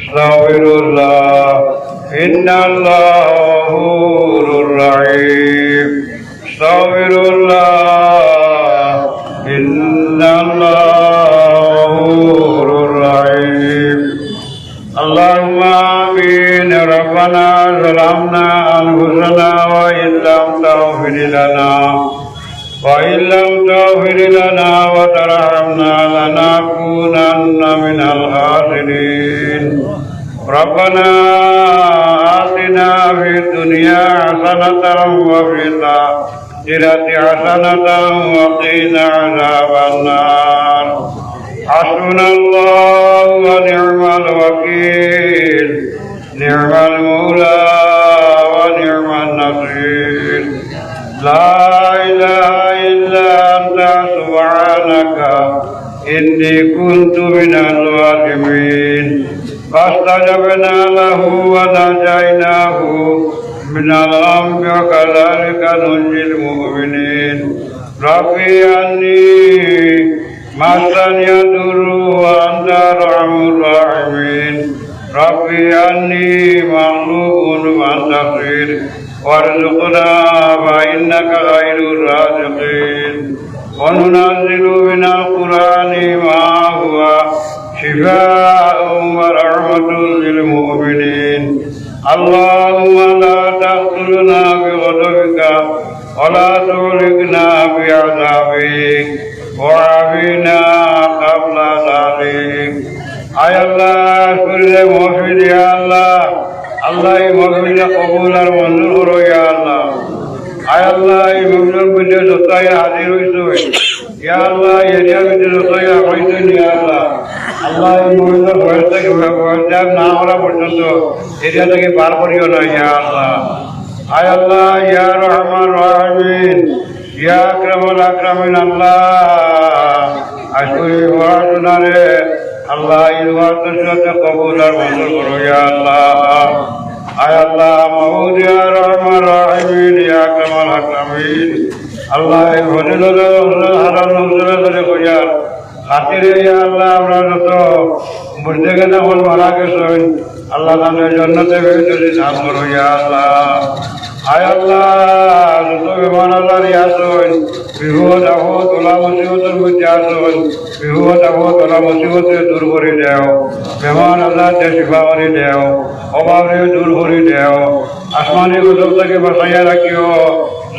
استغفر الله إن الله غفور رحيم استغفر الله إن الله غفور رحيم اللهم آمين ربنا ظلمنا أنفسنا وإن لم تغفر لنا وإن لم تغفر لنا وترحمنا لنكونن من الخاسرين ربنا آتنا في الدنيا حسنة وفي الآخرة حسنة وقنا عذاب النار حسبنا الله ونعم الوكيل نعم المولى ونعم النصير لا إني كنت من الظالمين فاستجبنا له ونجيناه من الغم وكذلك ننجي المؤمنين ربي أني مسني الضر وأنت أرحم الراحمين ربي أني مغلوب فانتصر وارزقنا فإنك خير الرازقين وننزل من القرآن ما هو شفاء ورحمة للمؤمنين اللهم لا تقتلنا بغضبك ولا تهلكنا بعذابك وعافنا قبل ذلك আয় আল্লাহ শরীরে মহফিল ইয়া আল্লাহ আল্লাহ এই মহফিলে কবুল আর মঞ্জুর করো ইয়া আল্লাহ আয় আল্লাহ, এই মহফিলের মধ্যে যতই হাজির হইছো ইয়া আল্লাহ এরিয়ার মধ্যে যতই হইছো ইয়া আল্লাহ। আল্লাহ, এই মহফিলের বয়স থেকে বয়স না করা পর্যন্ত এরিয়া থেকে পার করিও না ইয়া আল্লাহ। আয় আল্লাহ, ইয়া রহমান রহমিন ইয়া আকরামুল আকরামিন, আল্লাহ। আজকে পড়াশোনা রে আল্লাহ করো ইয়া আল্লাহ। আল্লাহ মাহমুদ ইয়া রহমান রহিমিন, ইয়া আকরামুল আকরামিন আল্লাহ এই ভজন হারান নজরে ধরে কইয়া খাতিরে ইয়া আল্লাহ, আমরা যত বুঝতে গেলে হল মারা গেছেন আল্লাহ তাদের জন্নতে বেরিয়ে দান করো আল্লাহ। আয় আল্লাহ, যত বিমান আল্লাহর আসুন বিহুত আহ তোলা মুসিবতের মধ্যে বিহুত আহ তোলা মুসিবতে দূর করে দেও। বেমান আল্লাহ শিফা করে দেও। অভাবে দূর করে দেও। আসমানি গজব থেকে বাঁচাইয়া রাখিও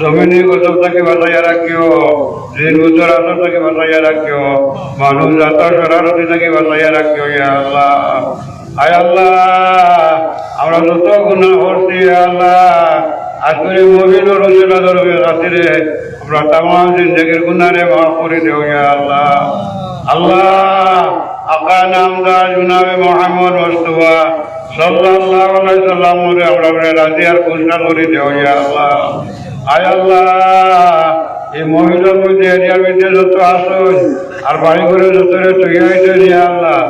জমিনি গজব থেকে বাঁচাইয়া রাখিও দিন উত্তর আসর থেকে বাঁচাইয়া রাখিও মানুষ যাত্রা সরারতি থেকে বাঁচাইয়া রাখিও ইয়া আল্লাহ। আয় আল্লাহ। আমরা যত গুণা করছি আল্লাহ। আজকের মোবিল রচনা ধরবে রাত্রে আমরা তাম জিন্দগির গুণারে মাফ করে ইয়া আল্লাহ। আল্লাহ, আকা নামদার জুনাবে মোহাম্মদ মুস্তফা সাল্লাল্লাহু আলাইহি সাল্লাম রে আমরা রাজি আর করে আল্লাহ। আয় আল্লাহ, এই মহিলার মধ্যে এরিয়ার মধ্যে যত আসুন, আর বাড়ি ঘরে যত তৈরি হয়েছে আল্লাহ।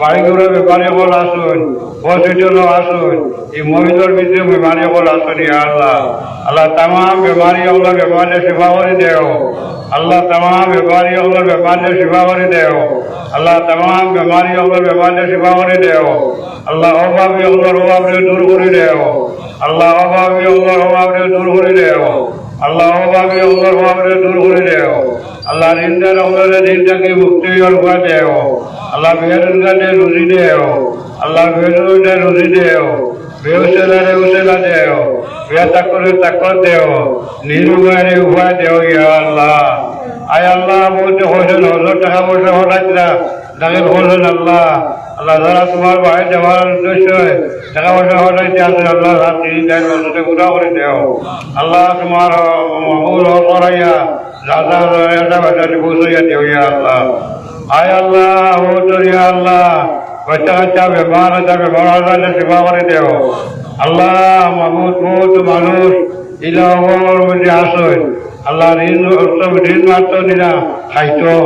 বাড়ি ঘরে ব্যাপারে বল আসুন হসপিটাল আসুন। এই মহিলার মধ্যে বেমারি বল আসুন আল্লাহ। আল্লাহ তাম বেমারি হলো বেমারে সেবা করে দেও। আল্লাহ তাম বেমারি হলো বেমারে সেবা করে দেও। আল্লাহ তাম বেমারি হলো বেমারে সেবা করে দেও। আল্লাহ অভাবী হলোর অভাবে দূর করে দেও। আল্লাহ অভাবী হলোর অভাবে দূর করে দেও। আল্লাহ অভাবী অভাবে দূর করে দেও। আল্লাহ নিন্দার হলোরে দিনটাকে মুক্তি করে দেও। আল্লাহ বেরুনগাতে রুজি দেও। আল্লাহ বেরুনগাতে রুজি দেও। বেউসেলারে উসেলা দেও। বেয়া করে তাকর দেও। নিরুগারে উপায় দেও ইয়া আল্লাহ। আয় আল্লাহ, বলতে হোসেন হজর টাকা পয়সা হঠাৎরা তাকে বললেন আল্লাহ। আল্লাহ যারা তোমার বাইরে যাওয়ার উদ্দেশ্য টাকা পয়সা হঠাইতে আসেন আল্লাহ রাত তিন চার বছরে পুরা করে দেও। আল্লাহ তোমার মহুল করাইয়া রাজা রাজা বাজারে পৌঁছাইয়া দেও ইয়া আল্লাহ। আয় আল্লাহ, ও আল্লাহ বাচ্চা কাচ্চা ব্যবহার আছে ব্যবহার আছে, সেবা করে দেও। আল্লাহ মাহমুদ বহুত মানুষ ইলাহর মধ্যে আসেন আল্লাহ ঋণ ঋণ মাত্র দিলা খাইতো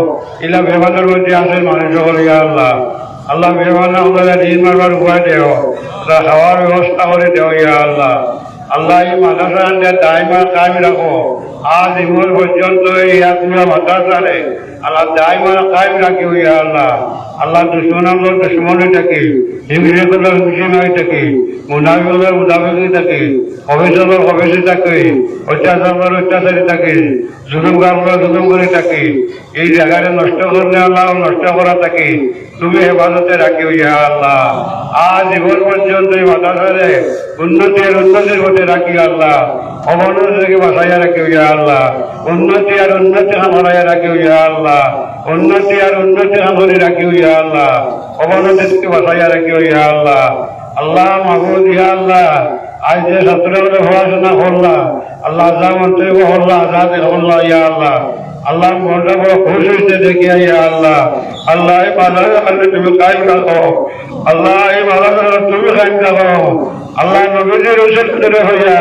ইলা বেমানের মধ্যে আসেন মানুষ করিয়া আল্লাহ। আল্লাহ বেমান আপনারা ঋণ মারবার উপায় আল্লাহ খাওয়ার ব্যবস্থা করে দেও ইয়া আল্লাহ। আল্লাহ এই মাদ্রাসা দায়মা কায়েম রাখো। আজ ইমন পর্যন্ত এই আত্মীয় মাদ্রাসারে আল্লাহ দায়মা কায়েম রাখি ইয়া আল্লাহ। আল্লাহ দুশ্মন আল্লাহ দুশ্মন থাকে হিংসে করলে হিংসে হয়ে থাকে মুনাফি হলে মুনাফিক থাকে অফিস হলে অফিসে থাকে অত্যাচার অত্যাচারী থাকে জুলুম করলে জুলুম করে থাকে, এই জায়গাটা নষ্ট করলে আল্লাহ নষ্ট করা থাকে, তুমি হেফাজতে রাখিও ইয়া আল্লাহ। আজ জীবন পর্যন্ত এই মাদ্রাসারে উন্নতি আর উন্নতির পথে রাখি আল্লাহ। অবনতি থেকে বাঁচাইয়া রাখিও ইয়া আল্লাহ। উন্নতি আর উন্নতি হামরাইয়া রাখিও ইয়া আল্লাহ। উন্নতি আর উন্নতি হামরি রাখিও ইয়া আল্লাহ। অবনতি থেকে বাঁচাইয়া রাখিও ইয়া আল্লাহ। আল্লাহ মাহবুদ ইয়া আল্লাহ। আজ যে ছাত্রগুলো পড়াশোনা করলাম, আল্লাহ যা মন্ত্রী হল্লা আজাদ হল্লা ইয়া আল্লাহ। আল্লাহ মনটা খুশ হয়েছে দেখিয়া ইয়া আল্লাহ। আল্লাহ এই মাদারে খালি তুমি কায়েম রাখো আল্লাহ এই মাদারে তুমি কায়েম রাখো আল্লাহ নবীজির উচিত করে হইয়া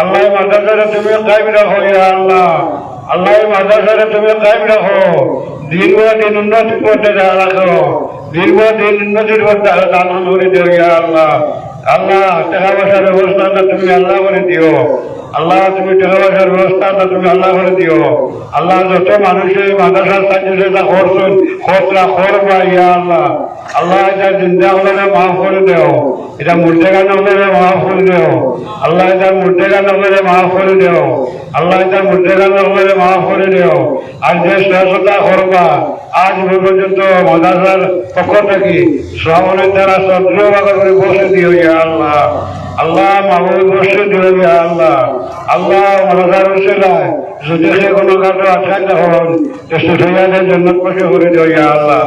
আল্লাহ এই মাদারে তুমি কায়েম রাখো ইয়া আল্লাহ। আল্লাহ এই মাদারে তুমি কায়েম রাখো দিন বা দিন উন্নতি করতে রাখো দীর্ঘদিন উন্নতির করতে দান করে দিও ইয়া আল্লাহ। আল্লাহ, টাকা পয়সার ব্যবস্থাটা তুমি আল্লাহ করে দিও। আল্লাহ, তুমি টাকা পয়সার ব্যবস্থাটা তুমি আল্লাহ করে দিও। আল্লাহ, যত মানুষের মাদ্রাসার সাহায্যে সেটা খরচ খরচা করবা ইয়া আল্লাহ। আল্লাহ এটা জিন্দা হলে মাফ করে দেও। এটা মুর্দে গান হলে মাফ করে দেও। আল্লাহ এটা মুর্দে গান হলে মাফ করে দেও। আল্লাহ এটা মুর্দে গান হলে মাফ করে দেও। আর যে শ্রেষ্ঠতা করবা, আজ পর্যন্ত মাদ্রাসার পক্ষ থেকে শ্রাবণের দ্বারা চন্দ্র করে বসে দিও আল্লাহ। আল্লাহ মাহবুব বসে দিও আল্লাহ। আল্লাহ মাদ্রাসার উসিলায় যদি সে কোনো কাটো আটকাতে হন চেষ্টা সৈয়াদের জন্য করে দিও আল্লাহ।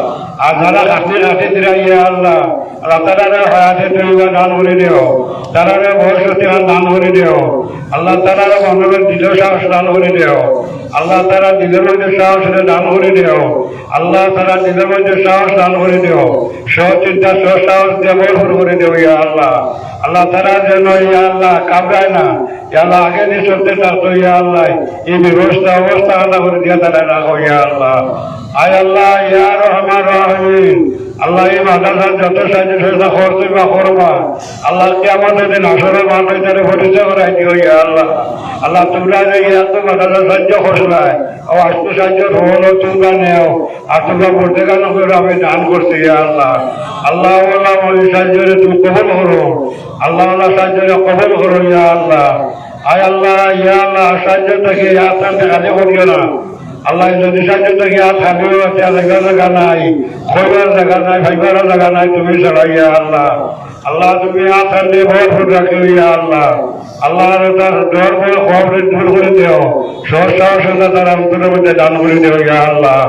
আর যারা কাছে হায়াতে দান করে দিও। দিল সাহস দান করে দিও। আল্লাহ তারা দিলের দান করে দিও। আল্লাহ তারা দিলের মধ্যে সাহস দান করে দিও। সচিন্তা সাহস দিয়ে দিও ইয়া আল্লাহ। আল্লাহ তারা যেন ইয়া আল্লাহ কাবরায় না। আল্লাহ আগে দিয়ে সত্যি ইয়া আল্লাহ। এই ব্যবস্থা, অবস্থা আল্লাহ তারা ইয়া আল্লাহ। আয় আল্লাহ, ইয়া রহমান রহিম। আল্লাহ এই মাদ্রাসার যত সাহায্য সহযোগিতা করছে বা করবা আল্লাহ কে আমাদের দিন আসরের তারা পরিচয় করাই দিও ইয়া আল্লাহ। আল্লাহ তোমরা যে এত মাদ্রাসার সাহায্য করলাই ও আস্তু সাহায্য হলো তোমরা নেও, আর তোমরা বলতে কেন করে? আমি দান করছি ইয়া আল্লাহ। আল্লাহ আল্লাহ ওই সাহায্যে তুমি কবল করো। আল্লাহ আল্লাহ সাহায্যে কবল করো ইয়া আল্লাহ। আয় আল্লাহ, ইয়া আল্লাহ সাহায্য থেকে আপনার কাজে করিও না। আল্লাহ যদি সাহায্য আর থাকবে জায়গা জায়গা নাই। খবর জায়গা নাই ভাইবার জায়গা নাই, তুমি চালাইয়া আল্লাহ। আল্লাহ, তুমি আসার দিয়ে ভরপুর ইয়া আল্লাহ। আল্লাহ, তার ডর করে দূর করে দিও। সহসাহসতা তার অন্তরের মধ্যে দান করে দিও ইয়া আল্লাহ।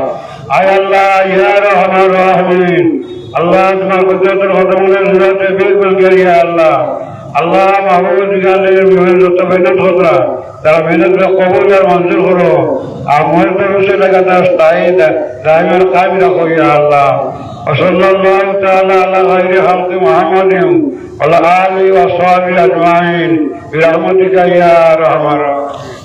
আয় আল্লাহ, ইয়া রহমান রহমিন আল্লাহ, তোমার কুদরতের হতমনের জুড়াতে বিলকুল গেরিয়া আল্লাহ। আল্লাহ মাহবুব গানের মেহনত যত মেহনত হতরা তারা মেহনত কবুল আর মঞ্জুর করো আর মহের প্রবেশে লাগা তার স্থায়ী দায়মের কায়ম রাখো ইয়া আল্লাহ وصلى الله تعالى على خير خلق محمد وعلى آله وصحبه أجمعين برحمتك يا أرحم الراحمين